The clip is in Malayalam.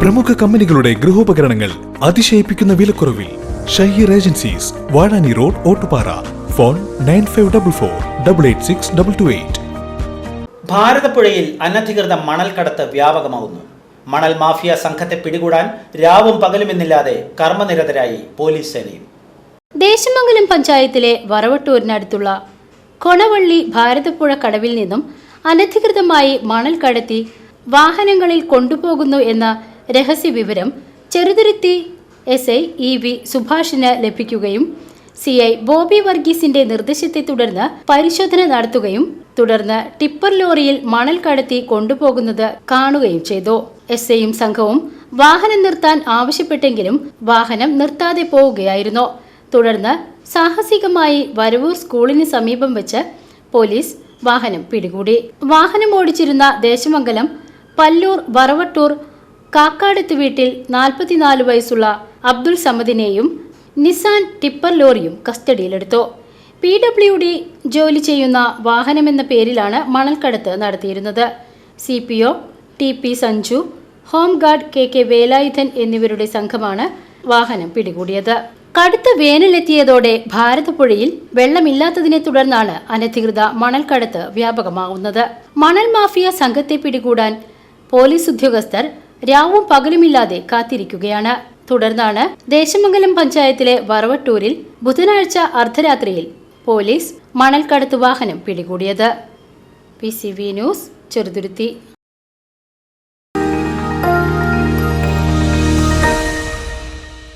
പ്രമുഖ കമ്പനികളുടെ ഗൃഹോപകരണങ്ങൾ അതിശയിപ്പിക്കുന്ന വിലക്കുറവിൽ Shaheer agencies Vazhani road Ottupara. Phone nine five double four double eight six double two eight. ഭാരതപ്പുഴയിൽ അനധികൃത മണൽ കടത്ത് വ്യാപകമാകുന്നു മണൽ മാഫിയ സംഘത്തെ പിടികൂടാൻ രാവും പകലുമെന്നില്ലാതെ കർമ്മനിരതരായി പോലീസ് സേനയും. ദേശമംഗലം പഞ്ചായത്തിലെ വറവട്ടൂരിനടുത്തുള്ള കൊണവള്ളി ഭാരതപ്പുഴ കടവിൽ നിന്നും അനധികൃതമായി മണൽ കടത്തി വാഹനങ്ങളിൽ കൊണ്ടുപോകുന്നു എന്ന രഹസ്യ വിവരം Cheruthuruthy S I E V സുഭാഷിന് ലഭിക്കുകയും സി ഐ ബോബി വർഗീസിന്റെ നിർദ്ദേശത്തെ തുടർന്ന് പരിശോധന നടത്തുകയും തുടർന്ന് ടിപ്പർ ലോറിയിൽ മണൽ കടത്തി കൊണ്ടുപോകുന്നത് കാണുകയും ചെയ്തു. എസ് ഐയും സംഘവും വാഹനം നിർത്താൻ ആവശ്യപ്പെട്ടെങ്കിലും വാഹനം നിർത്താതെ പോവുകയായിരുന്നു. തുടർന്ന് സാഹസികമായി വരവൂർ സ്കൂളിന് സമീപം വെച്ച് പോലീസ് വാഹനം പിടികൂടി. വാഹനം ഓടിച്ചിരുന്ന ദേശമംഗലം പല്ലൂർ വറവട്ടൂർ കാക്കാടത്ത് വീട്ടിൽ നാൽപ്പത്തിനാല് വയസ്സുള്ള അബ്ദുൾ സമദിനെയും നിസാൻ ടിപ്പർ ലോറിയും കസ്റ്റഡിയിലെടുത്തു. പി ഡബ്ല്യു ഡി ജോലി ചെയ്യുന്ന വാഹനമെന്ന പേരിലാണ് മണൽക്കടത്ത് നടത്തിയിരുന്നത്. C P O T P Sanju home guard K K Velayudhan എന്നിവരുടെ സംഘമാണ് വാഹനം പിടികൂടിയത്. കടുത്ത വേനലെത്തിയതോടെ ഭാരതപ്പുഴയിൽ വെള്ളമില്ലാത്തതിനെ തുടർന്നാണ് അനധികൃത മണൽക്കടത്ത് വ്യാപകമാകുന്നത് മണൽ മാഫിയ സംഘത്തെ പിടികൂടാൻ പോലീസ് ഉദ്യോഗസ്ഥർ രാവും പകലുമില്ലാതെ കാത്തിരിക്കുകയാണ്. തുടർന്നാണ് ദേശമംഗലം പഞ്ചായത്തിലെ വറവട്ടൂരിൽ ബുധനാഴ്ച അർദ്ധരാത്രിയിൽ പോലീസ് മണൽക്കടത്ത് വാഹനം പിടികൂടിയത്. P C V news Cheruthuruthy.